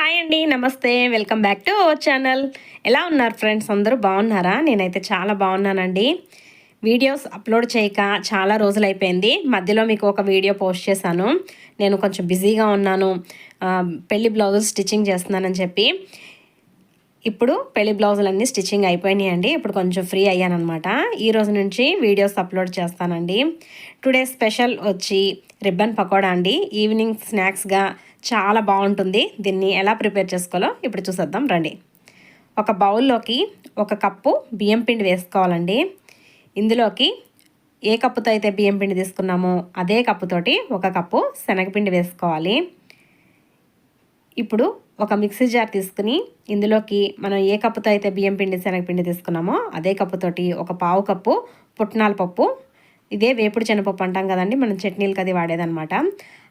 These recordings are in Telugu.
హాయ్ అండి నమస్తే. Welcome back to our channel. ఎలా ఉన్నారు ఫ్రెండ్స్? అందరూ బాగున్నారా? నేనైతే చాలా బాగున్నానండి. వీడియోస్ అప్లోడ్ చేయక చాలా రోజులు అయిపోయింది మధ్యలో మీకు ఒక వీడియో పోస్ట్ చేశాను. నేను కొంచెం బిజీగా ఉన్నాను. పెళ్ళి బ్లౌజులు స్టిచ్చింగ్ చేస్తున్నానని చెప్పి. ఇప్పుడు పెళ్ళి బ్లౌజులన్నీ స్టిచ్చింగ్ అయిపోయినాయి అండి ఇప్పుడు కొంచెం ఫ్రీ అయ్యానమాట ఈ రోజు నుంచి వీడియోస్ అప్లోడ్ చేస్తానండి. టుడే స్పెషల్ వచ్చి రిబ్బన్ పకోడా అండి. ఈవినింగ్ స్నాక్స్గా చాలా బాగుంటుంది. దీన్ని ఎలా ప్రిపేర్ చేసుకోవాలో ఇప్పుడు చూసేద్దాం. రండి. ఒక బౌల్లోకి ఒక కప్పు బియ్యం పిండి వేసుకోవాలండి. ఇందులోకి ఏ కప్పుతో అయితే బియ్యం పిండి తీసుకున్నామో అదే కప్పుతోటి ఒక కప్పు శనగపిండి వేసుకోవాలి. ఇప్పుడు ఒక మిక్సీ జార్ తీసుకుని ఇందులోకి మనం ఏ కప్పుతో అయితే బియ్యం పిండి శనగపిండి తీసుకున్నామో అదే కప్పుతోటి ఒక పావు కప్పు పుట్నాల పప్పు ఇదే వేపుడు శనగపప్పు అంటాం కదండి మనం చట్నీలకి అది వాడేదనమాట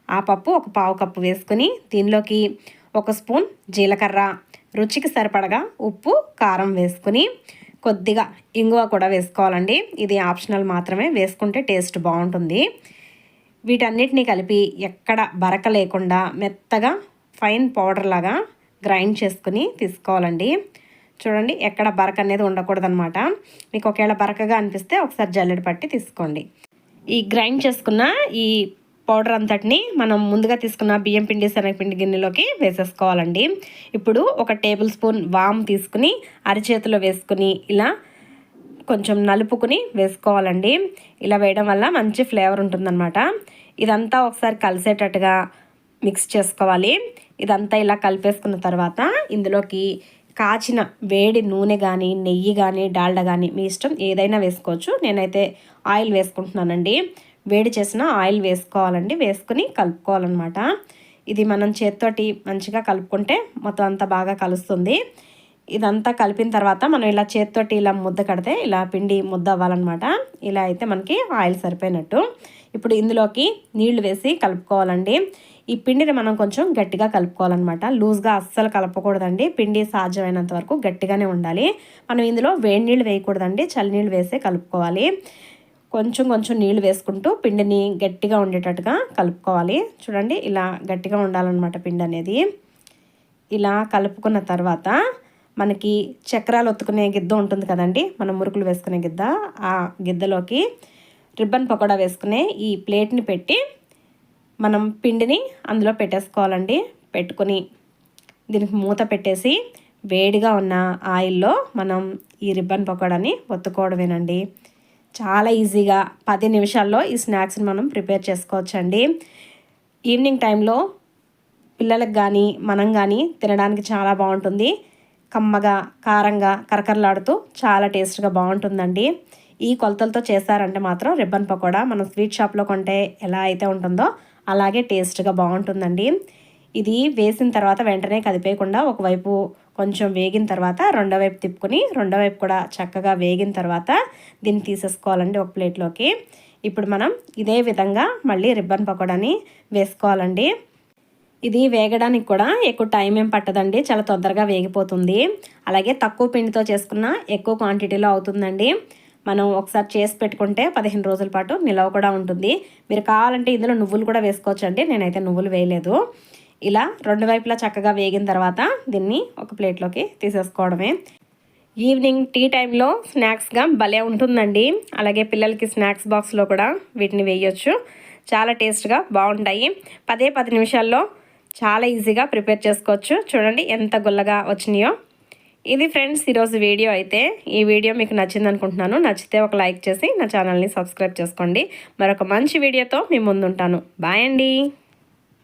ఆ పప్పు ఒక పావు కప్పు వేసుకుని దీనిలోకి ఒక స్పూన్ జీలకర్ర రుచికి సరిపడగా ఉప్పు కారం వేసుకుని కొద్దిగా ఇంగువ కూడా వేసుకోవాలండి. ఇది ఆప్షనల్ మాత్రమే వేసుకుంటే టేస్ట్ బాగుంటుంది. వీటన్నిటిని కలిపి ఎక్కడ బరక లేకుండా మెత్తగా ఫైన్ పౌడర్ లాగా గ్రైండ్ చేసుకుని తీసుకోవాలండి. చూడండి ఎక్కడ బరక అనేది ఉండకూడదనమాట మీకు ఒకవేళ బరకగా అనిపిస్తే ఒకసారి జల్లెడ పట్టి తీసుకోండి. ఈ గ్రైండ్ చేసుకున్న ఈ పౌడర్ అంతటిని మనం ముందుగా తీసుకున్న బియ్యం పిండి శనగపిండి గిన్నెలోకి వేసేసుకోవాలండి. ఇప్పుడు ఒక టేబుల్ స్పూన్ వామ్ తీసుకుని అరిచేతిలో వేసుకుని ఇలా కొంచెం నలుపుకుని వేసుకోవాలండి. ఇలా వేయడం వల్ల మంచి ఫ్లేవర్ ఉంటుందన్నమాట. ఇదంతా ఒకసారి కలిసేటట్టుగా మిక్స్ చేసుకోవాలి. ఇదంతా ఇలా కలిపేసుకున్న తర్వాత ఇందులోకి కాచిన వేడి నూనె కానీ నెయ్యి కానీ డాల్డా కానీ మీ ఇష్టం ఏదైనా వేసుకోవచ్చు. నేనైతే ఆయిల్ వేసుకుంటున్నానండి. వేడి చేసిన ఆయిల్ వేసుకోవాలండి. వేసుకుని కలుపుకోవాలన్నమాట. ఇది మనం చేత్తోటి మంచిగా కలుపుకుంటే మొత్తం అంతా బాగా కలుస్తుంది. ఇదంతా కలిపిన తర్వాత మనం ఇలా చేత్తోటి ఇలా ముద్ద కడితే ఇలా పిండి ముద్ద అవ్వాలన్నమాట. ఇలా అయితే మనకి ఆయిల్ సరిపోయినట్టు. ఇప్పుడు ఇందులోకి నీళ్ళు వేసి కలుపుకోవాలండి. ఈ పిండిని మనం కొంచెం గట్టిగా కలుపుకోవాలన్నమాట. లూజ్గా అస్సలు కలపకూడదండి. పిండి సాధ్యమైనంత వరకు గట్టిగానే ఉండాలి. మనం ఇందులో వేడి నీళ్ళు వేయకూడదండి. చలినీళ్ళు వేసే కలుపుకోవాలి. కొంచెం కొంచెం నీళ్ళు వేసుకుంటూ పిండిని గట్టిగా ఉండేటట్టుగా కలుపుకోవాలి. చూడండి ఇలా గట్టిగా ఉండాలన్నమాట పిండి అనేది. ఇలా కలుపుకున్న తర్వాత మనకి చక్రాలు ఒత్తుకునే గిద్ద ఉంటుంది కదండి. మనం మురుకులు వేసుకునే గిద్ద. ఆ గిద్దలోకి రిబ్బన్ పకోడా వేసుకునే ఈ ప్లేట్ని పెట్టి మనం పిండిని అందులో పెట్టేసుకోవాలండి. పెట్టుకొని దీనికి మూత పెట్టేసి వేడిగా ఉన్న ఆయిల్లో మనం ఈ రిబ్బన్ పకోడాని ఒత్తుకోవడమేనండి. చాలా ఈజీగా పది నిమిషాల్లో ఈ స్నాక్స్ని మనం ప్రిపేర్ చేసుకోవచ్చండి. ఈవినింగ్ టైంలో పిల్లలకు కానీ మనం కానీ తినడానికి చాలా బాగుంటుంది. కమ్మగా కారంగా కరకరలాడుతూ చాలా టేస్ట్గా బాగుంటుందండి. ఈ కొలతలతో చేశారంటే మాత్రం రిబ్బన్ పకోడా మనం స్వీట్ షాప్లో కొంటే ఎలా అయితే ఉంటుందో అలాగే టేస్ట్గా బాగుంటుందండి. ఇది వేసిన తర్వాత వెంటనే కదిపేయకుండా ఒకవైపు కొంచెం వేగిన తర్వాత రెండో వైపు తిప్పుకొని రెండో వైపు కూడా చక్కగా వేగిన తర్వాత దీన్ని తీసేసుకోవాలండి ఒక ప్లేట్లోకి. ఇప్పుడు మనం ఇదే విధంగా మళ్ళీ రిబ్బన్ పకోడాని వేసుకోవాలండి. ఇది వేగడానికి కూడా ఎక్కువ టైం ఏం పట్టదండి చాలా తొందరగా వేగిపోతుంది. అలాగే తక్కువ పిండితో చేసుకున్న ఎక్కువ క్వాంటిటీలో అవుతుందండి. మనం ఒకసారి చేసి పెట్టుకుంటే పదిహేను రోజుల పాటు నిలవ కూడా ఉంటుంది. మీరు కావాలంటే ఇందులో నువ్వులు కూడా వేసుకోవచ్చు అండి నేనైతే నువ్వులు వేయలేదు. ఇలా రెండు వైపులా చక్కగా వేగిన తర్వాత దీన్ని ఒక ప్లేట్లోకి తీసేసుకోవడమే. ఈవినింగ్ టీ టైంలో స్నాక్స్గా భలే ఉంటుందండి. అలాగే పిల్లలకి స్నాక్స్ బాక్స్లో కూడా వీటిని వేయొచ్చు. చాలా టేస్ట్గా బాగుంటాయి. పదే పది నిమిషాల్లో చాలా ఈజీగా ప్రిపేర్ చేసుకోవచ్చు. చూడండి ఎంత గుల్లగా వచ్చినాయో. ఇది ఫ్రెండ్స్ ఈరోజు వీడియో అయితే ఈ వీడియో మీకు నచ్చింది అనుకుంటున్నాను. నచ్చితే ఒక లైక్ చేసి నా ఛానల్ని సబ్స్క్రైబ్ చేసుకోండి. మరొక మంచి వీడియోతో మీ ముందుంటాను. బాయ్ అండి.